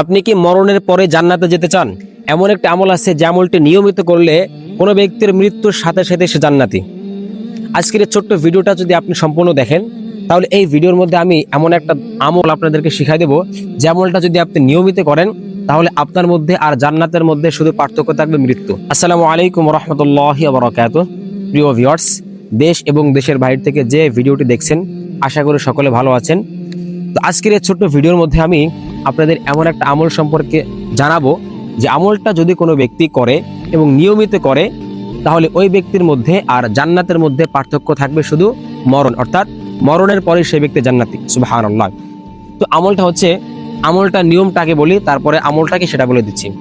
আপনি কি মরণের পরে জান্নাতে যেতে চান? এমন একটা আমল আছে যে আমলটি নিয়মিত করলে কোনো ব্যক্তির মৃত্যুর সাথে সাথে সে জান্নাতি। আজকের এই ছোট্ট ভিডিওটা যদি আপনি সম্পূর্ণ দেখেন, তাহলে এই ভিডিওর মধ্যে আমি এমন একটা আমল আপনাদেরকে শিখাই দেবো। যে আমলটা যদি আপনি নিয়মিত করেন, তাহলে আপনার মধ্যে আর জান্নাতের মধ্যে শুধু পার্থক্য থাকবে মৃত্যু। আসসালামু আলাইকুম রহমতুল্লাহ বরকাত প্রিয় ভিউয়ার্স দেশ এবং দেশের বাইরে থেকে যে ভিডিওটি দেখছেন, আশা করি সকলে ভালো আছেন। তো আজকের এই ছোট্ট ভিডিওর মধ্যে আমি আপনাদের এমন একটা আমল সম্পর্কে জানাব যে আমলটা যদি কোনো ব্যক্তি করে এবং নিয়মিত করে, তাহলে ওই ব্যক্তির মধ্যে আর জান্নাতের মধ্যে পার্থক্য থাকবে শুধু মরণ। অর্থাৎ মরণের পরে সেই ব্যক্তি জান্নাতি। সুবহানাল্লাহ। তো আমলটা হচ্ছে, আমলটা নিয়মটাকে বলি, তারপরে আমলটাকে সেটা বলে দিচ্ছি।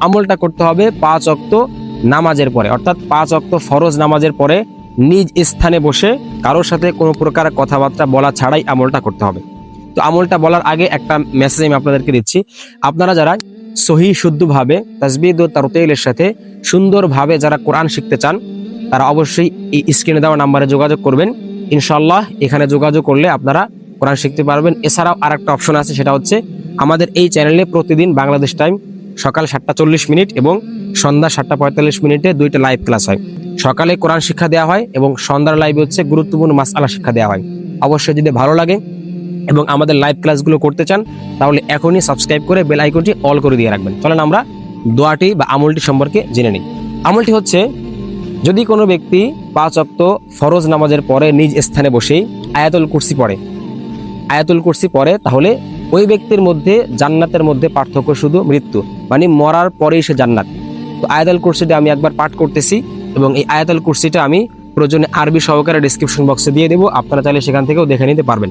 আমলটা করতে হবে পাঁচ অক্ত নামাজের পরে। অর্থাৎ পাঁচ অক্ত ফরজ নামাজের পরে নিজ স্থানে বসে কারোর সাথে কোনো প্রকার কথাবার্তা বলা ছাড়াই আমলটা করতে হবে। তো আমলটা বলার আগে একটা মেসেজ আমি আপনাদেরকে দিচ্ছি। আপনারা যারা সহি শুদ্ধভাবে তাসবিদ ও তারতেলের সাথে সুন্দরভাবে যারা কোরআন শিখতে চান, তারা অবশ্যই এই স্ক্রিনে দেওয়া নাম্বারে যোগাযোগ করবেন। ইনশাল্লাহ এখানে যোগাযোগ করলে আপনারা কোরআন শিখতে পারবেন। এছাড়াও আর একটা অপশন আছে, সেটা হচ্ছে আমাদের এই চ্যানেলে প্রতিদিন বাংলাদেশ টাইম সকাল সাতটা চল্লিশ মিনিট এবং সন্ধ্যা সাতটা পঁয়তাল্লিশ মিনিটে দুইটা লাইভ ক্লাস হয়। সকালে কোরআন শিক্ষা দেওয়া হয় এবং সন্ধ্যার লাইভে হচ্ছে গুরুত্বপূর্ণ মাসালা শিক্ষা দেওয়া হয়। অবশ্যই যদি ভালো লাগে এবং আমাদের লাইভ ক্লাসগুলো করতে চান, তাহলে এখনই সাবস্ক্রাইব করে বেল আইকনটি অল করে দিয়ে রাখবেন। চলেন আমরা দোয়াটি বা আমলটি সম্পর্কে জেনে নিই। আমলটি হচ্ছে, যদি কোনো ব্যক্তি পাঁচ অক্ত ফরজ নামাজের পরে নিজ স্থানে বসেই আয়াতুল কুরসি পড়ে, আয়াতুল কুরসি পড়ে, তাহলে ওই ব্যক্তির মধ্যে জান্নাতের মধ্যে পার্থক্য শুধু মৃত্যু মানে মরার পরেই সে জান্নাত। তো আয়াতুল কুরসিটা আমি একবার পাঠ করতেছি এবং এই আয়াতুল কুরসিটা আমি প্রয়োজনে আরবি সহকারে ডিসক্রিপশন বক্সে দিয়ে দেবো, আপনারা চাইলে সেখান থেকেও দেখে নিতে পারবেন।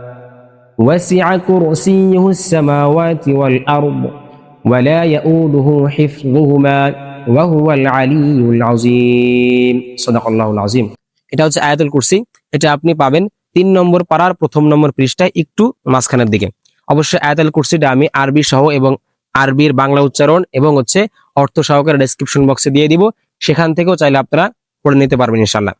وسع كرسيه السماوات والأرض ولا يؤوده حفظهما وهو العلي العظيم صدق الله العظيم এটা হচ্ছে আয়াতুল কুরসি এটা আপনি পাবেন তিন নম্বর পাড়ার প্রথম নম্বর পৃষ্ঠায় একটু মাঝখানের দিকে অবশ্যই আয়াতুল কুরসিটা আমি আরবি সহ এবং আরবির বাংলা উচ্চারণ এবং হচ্ছে অর্থ সহকারে ডেসক্রিপশন বক্সে দিয়ে দিব সেখান থেকেও চাইলে আপনারা পড়ে নিতে পারবেন ইনশাল্লাহ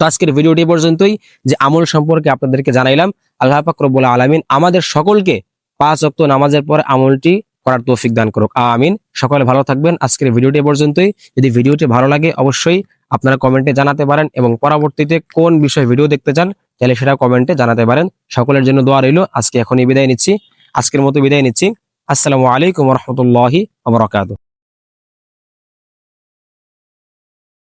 তো আজকের ভিডিওটি পর্যন্তই। যে আমল সম্পর্কে আপনাদেরকে জানাইলাম, আল্লাহ পাক রব্বুল আলামিন আমাদের সকলকে পাঁচ অক্ত নামাজের পর আমলটি করার তৌফিক দান করুক। আমিন। সকলে ভালো থাকবেন। আজকের ভিডিওটি পর্যন্তই। যদি ভিডিওটি ভালো লাগে, অবশ্যই আপনারা কমেন্টে জানাতে পারেন এবং পরবর্তীতে কোন বিষয়ে ভিডিও দেখতে চান, তাহলে সেটা কমেন্টে জানাতে পারেন। সকলের জন্য দোয়া রইল। আজকে এখনই বিদায় নিচ্ছি। আজকের মতো বিদায় নিচ্ছি। আসসালামু আলাইকুম রহমতুল্লাহি আবরাকাতু